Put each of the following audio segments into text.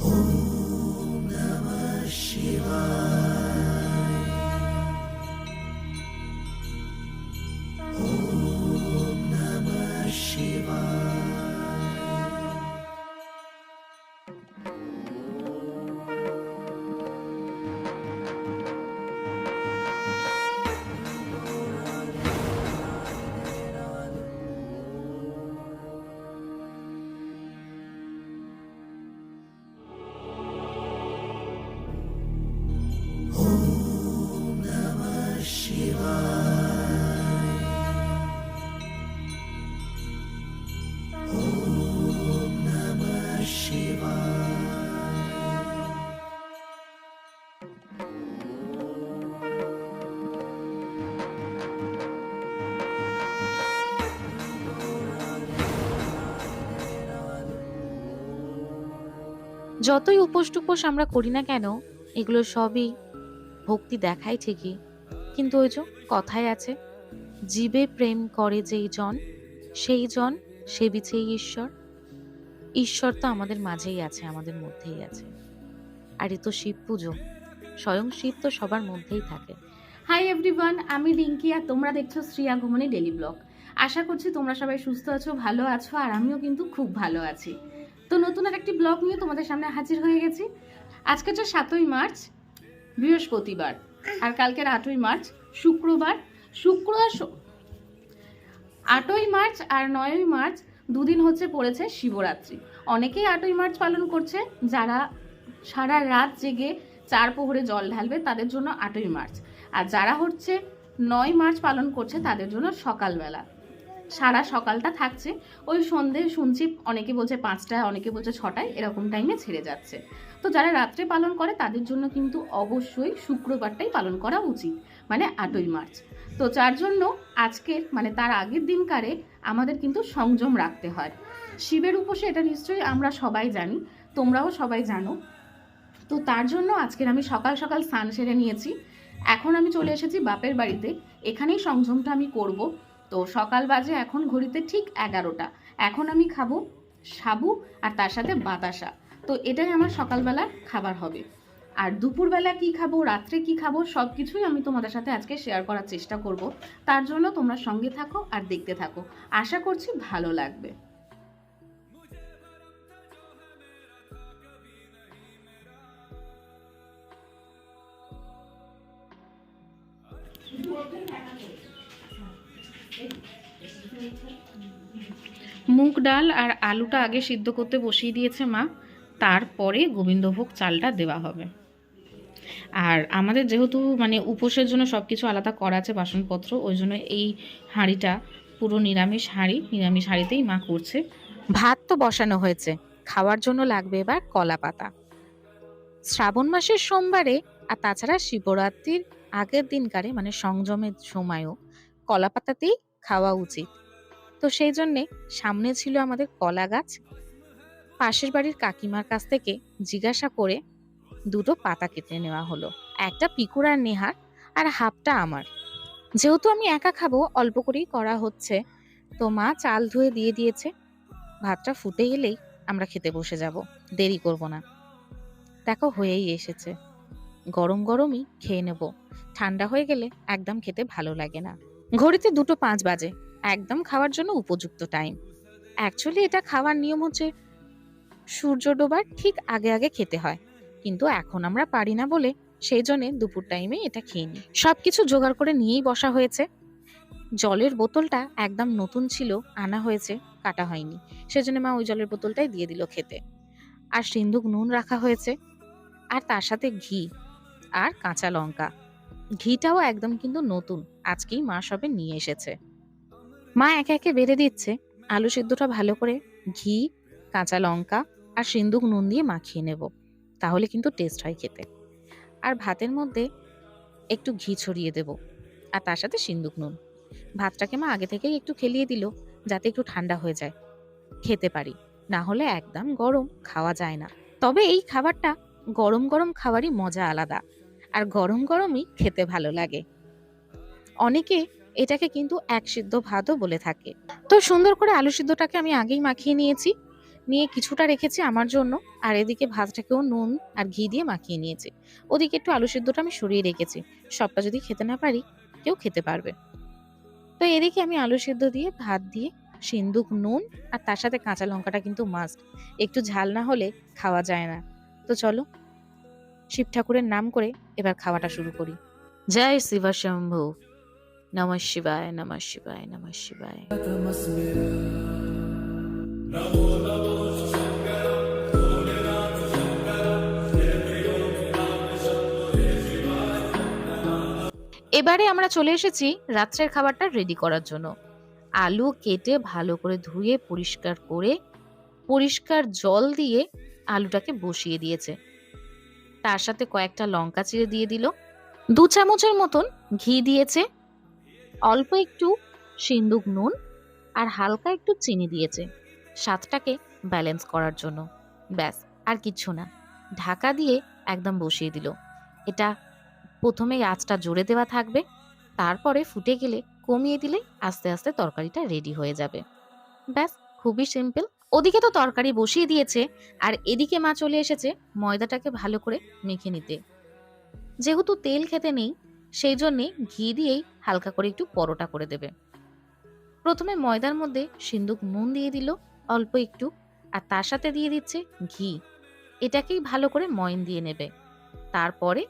Oh. যতই উপোস টুপোস আমরা করি না কেন, এগুলো সবই ভক্তি দেখায় ঠিকই। কিন্তু ওই যে কথায় আছে, জীবে প্রেম করে যেই জন, সেই জন সে বিছেই ঈশ্বর। ঈশ্বর তো আমাদের মাঝেই আছে, আমাদের মধ্যেই আছে। আর এ তো শিব পুজো, স্বয়ং শিব তো সবার মধ্যেই থাকে। হাই এভরিওয়ান আমি রিঙ্কি আর তোমরা দেখছ শ্রিয়া ঘুমনি ডেলি ব্লগ। আশা করছি তোমরা সবাই সুস্থ আছো, ভালো আছো, আর আমিও কিন্তু খুব ভালো আছি। তো নতুন আর একটি ব্লগ নিয়ে তোমাদের সামনে হাজির হয়ে গেছি। আজকে হচ্ছে সাতই মার্চ, বৃহস্পতিবার, আর কালকের আটই মার্চ, শুক্রবার। শুক্র আর আটই মার্চ আর নয়ই মার্চ দুদিন হচ্ছে পড়েছে শিবরাত্রি। অনেকেই আটই মার্চ পালন করছে, যারা সারা রাত জেগে চার প্রহরে জল ঢালবে, তাদের জন্য আটই মার্চ। আর যারা হচ্ছে নয় মার্চ পালন করছে, তাদের জন্য সকালবেলা। সারা সকালটা থাকছে। ওই সন্ধে শুনছি অনেকে বলছে পাঁচটায়, অনেকে বলছে ছটায়, এরকম টাইমে ছেড়ে যাচ্ছে। তো যারা রাত্রে পালন করে, তাদের জন্য কিন্তু অবশ্যই শুক্রবারটাই পালন করা উচিত মানে আটই মার্চ। তো যার জন্য আজকের মানে তার আগের দিনকারে আমাদের কিন্তু সংযম রাখতে হয়। শিবের উপসে এটা নিশ্চয়ই আমরা সবাই জানি, তোমরাও সবাই জানো। তো তার জন্য আজকের আমি সকাল সকাল স্নান সেরে নিয়েছি। এখন আমি চলে এসেছি বাপের বাড়িতে। এখানেই সংযমটা আমি করব। তো সকাল বাজে, এখন ঘড়িতে ঠিক এগারোটা। এখন আমি খাব সাবু আর তার সাথে বাতাসা। তো এটাই আমার সকালবেলার খাবার হবে। আর দুপুরবেলা কি খাব, রাত্রে কি খাব সব কিছুই আমি তোমাদের সাথে আজকে শেয়ার করার চেষ্টা করব। তার জন্য তোমরা সঙ্গে থাকো আর দেখতে থাকো। আশা করছি ভালো লাগবে। মুগ ডাল আর আলুটা আগে সিদ্ধ করতে বসিয়ে দিয়েছে মা, তারপরে গোবিন্দভোগ চালটা দেওয়া হবে। আর আমাদের যেহেতু মানে উপোসের জন্য সব কিছু আলাদা করা আছে বাসনপত্র, ওই জন্য এই হাঁড়িটা পুরো নিরামিষ হাঁড়ি, নিরামিষ হাঁড়িতেই মা করছে। ভাত তো বসানো হয়েছে, খাওয়ার জন্য লাগবে এবার কলা পাতা। শ্রাবণ মাসের সোমবারে আর তাছাড়া শিবরাত্রির আগের দিনকারে মানে সংযমের সময়ও কলা পাতাতেই খাওয়া উচিত। তো সেই জন্যে সামনে ছিল আমাদের কলা গাছ। পাশের বাড়ির কাকিমার কাছ থেকে জিজ্ঞাসা করে দুটো পাতা কেটে নেওয়া হলো, একটা পিকুর আর নেহার আর হাফটা আমার। যেহেতু আমি একা খাব, অল্প করেই করা হচ্ছে। তো মা চাল ধুয়ে দিয়ে দিয়েছে। ভাতটা ফুটে গেলেই আমরা খেতে বসে যাব, দেরি করব না। দেখো হয়েই এসেছে। গরম গরমই খেয়ে নেব। ঠান্ডা হয়ে গেলে একদম খেতে ভালো লাগে না। ঘড়িতে দুটো পাঁচ বাজে। একদম খাওয়ার জন্য উপযুক্ত টাইম অ্যাকচুয়ালি এটা খাওয়ার নিয়ম হচ্ছে সূর্য ডোবার ঠিক আগে আগে খেতে হয়। কিন্তু এখন আমরা পারি না বলে সেই জন্য দুপুর টাইমে এটা খেয়ে নিই। সব কিছু জোগাড় করে নিয়েই বসা হয়েছে। জলের বোতলটা একদম নতুন ছিল, আনা হয়েছে, কাটা হয়নি। সেজন্য মা ওই জলের বোতলটাই দিয়ে দিল খেতে। আর সিন্ধুক নুন রাখা হয়েছে। আর তার সাথে ঘি আর কাঁচা লঙ্কা। ঘিটাও একদম কিন্তু নতুন। আজকেই মা সবে নিয়ে এসেছে। মা একে একে বেড়ে দিচ্ছে। আলু সিদ্ধটা ভালো করে ঘি, কাঁচা লঙ্কা আর সিন্দুক নুন দিয়ে মাখিয়ে নেব। তাহলে কিন্তু টেস্ট হয় খেতে। আর ভাতের মধ্যে একটু ঘি ছড়িয়ে দেব আর তার সাথে সিন্দুক নুন। ভাতটাকে মা আগে থেকেই একটু খেলিয়ে দিল যাতে একটু ঠান্ডা হয়ে যায়। খেতে পারি, না হলে একদম গরম খাওয়া যায় না। তবে এই খাবারটা গরম গরম খাবারই মজা আলাদা। আর গরম গরমই খেতে ভালো লাগে। অনেকে এটাকে কিন্তু এক সিদ্ধ ভাতও বলে থাকে। তো সুন্দর করে আলু সিদ্ধটাকে আমি আগেই মাখিয়ে নিয়েছি। নিয়ে কিছুটা রেখেছি আমার জন্য। আর এদিকে ভাতটাকেও নুন আর ঘি দিয়ে মাখিয়ে নিয়েছি। ওদিকে একটু আলু সিদ্ধটা আমি সরিয়ে রেখেছি। সবটা যদি খেতে না পারি, কেউ খেতে পারবে। তো এদিকে আমি আলু সিদ্ধ দিয়ে, ভাত দিয়ে সিন্দুক নুন আর তার সাথে কাঁচা লঙ্কাটা কিন্তু মাস্ট একটু ঝাল না হলে খাওয়া যায় না। তো চলো, শিব ঠাকুরের নাম করে এবার খাওয়াটা শুরু করি। জয় শিব শম্ভু। নম শিবায় নম শিবায় নম শিবায় এবারে আমরা চলে এসেছি রাত্রের খাবারটা রেডি করার জন্য। আলু কেটে ভালো করে ধুয়ে, পরিষ্কার করে, পরিষ্কার জল দিয়ে আলুটাকে বসিয়ে দিয়েছে। তার সাথে কয়েকটা লঙ্কা চিড়ে দিয়ে দিল। দু চামচের মতন ঘি দিয়েছে। অল্প একটু সিন্দুক নুন আর হালকা একটু চিনি দিয়েছে স্বাদটাকে ব্যালেন্স করার জন্য। ব্যাস, আর কিচ্ছু না। ঢাকা দিয়ে একদম বসিয়ে দিল। এটা প্রথমে আঁচটা জোরে দেওয়া থাকবে, তারপরে ফুটে গেলে কমিয়ে দিলে আস্তে আস্তে তরকারিটা রেডি হয়ে যাবে। ব্যাস, খুবই সিম্পল ওদিকে তো তরকারি বসিয়ে দিয়েছে, আর এদিকে মা চলে এসেছে ময়দাটাকে ভালো করে মেখে নিতে। যেহেতু তেল খেতে নেই সেই জন্যে ঘি দিয়েই হালকা করে একটু পরোটা করে দেবে। প্রথমে ময়দার মধ্যে সিন্দুক নুন দিয়ে দিল, অল্প একটু, আর তার সাথে দিয়ে দিচ্ছে ঘি। এটাকেই ভালো করে ময়ন দিয়ে নেবে। তারপরে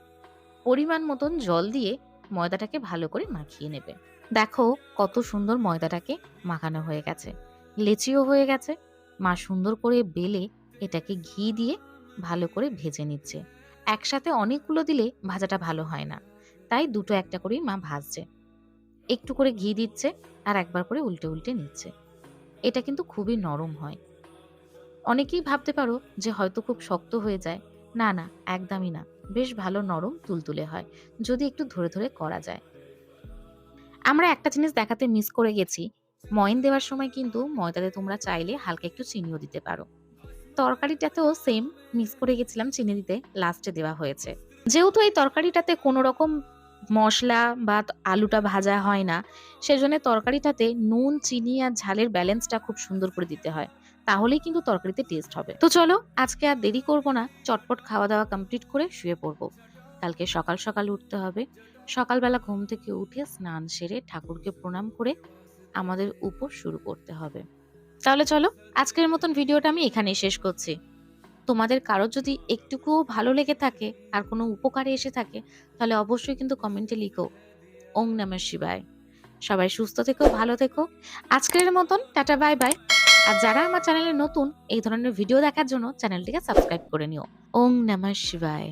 পরিমাণ মতন জল দিয়ে ময়দাটাকে ভালো করে মাখিয়ে নেবে। দেখো কত সুন্দর ময়দাটাকে মাখানো হয়ে গেছে। লেচিও হয়ে গেছে। মা সুন্দর করে বেলে এটাকে ঘি দিয়ে ভালো করে ভেজে নিচ্ছে। একসাথে অনেকগুলো দিলে ভাজাটা ভালো হয় না। তাই দুটো একটা করেই মা ভাজছে। একটু করে ঘি দিচ্ছে আর একবার করে উল্টে উল্টে নিচ্ছে। এটা কিন্তু খুবই নরম হয়। অনেকেই ভাবতে পারো যে হয়তো খুব শক্ত হয়ে যায়। না না, একদমই না। বেশ ভালো নরম তুলতুলে হয়। যদি একটু ধরে ধরে করা যায়। আমরা একটা জিনিস দেখাতে মিস করে গেছি। ময়ন দেওয়ার সময় কিন্তু ময়দাতে তোমরা চাইলে হালকা একটু চিনিও দিতে পারো। তরকারিটাতেও সেম মিস করে গেছিলাম চিনি দিতে। লাস্টে দেওয়া হয়েছে। যেহেতু এই তরকারিটাতে কোনো রকম মশলা বা আলুটা ভাজা হয় না। সেজন্য তরকারিটাতে নুন, চিনি আর ঝালের ব্যালেন্সটা খুব সুন্দর করে দিতে হয়। তাহলেই কিন্তু তরকারিতে টেস্ট হবে। তো চলো, আজকে আর দেরি করব না। চটপট খাওয়া দাওয়া কমপ্লিট করে শুয়ে পড়ব। কালকে সকাল সকাল উঠতে হবে। সকালবেলা ঘুম থেকে উঠে স্নান সেরে ঠাকুরকে প্রণাম করে আমাদের উপর শুরু করতে হবে। তাহলে চলো, আজকের মতন ভিডিওটা আমি এখানেই শেষ করছি। তোমাদের কারও যদি একটুকুও ভালো লেগে থাকে, আর কোনো উপকারে এসে থাকে, তাহলে অবশ্যই কিন্তু কমেন্টে লিখো। ওং নামের শিবায়। সবাই সুস্থ থেকো, ভালো থেকো। আজকের মতন টাটা, বাই বাই। আর যারা আমার চ্যানেলে নতুন, এই ধরনের ভিডিও দেখার জন্য চ্যানেলটিকে সাবস্ক্রাইব করে নিও। ওং নমঃ শিবায়।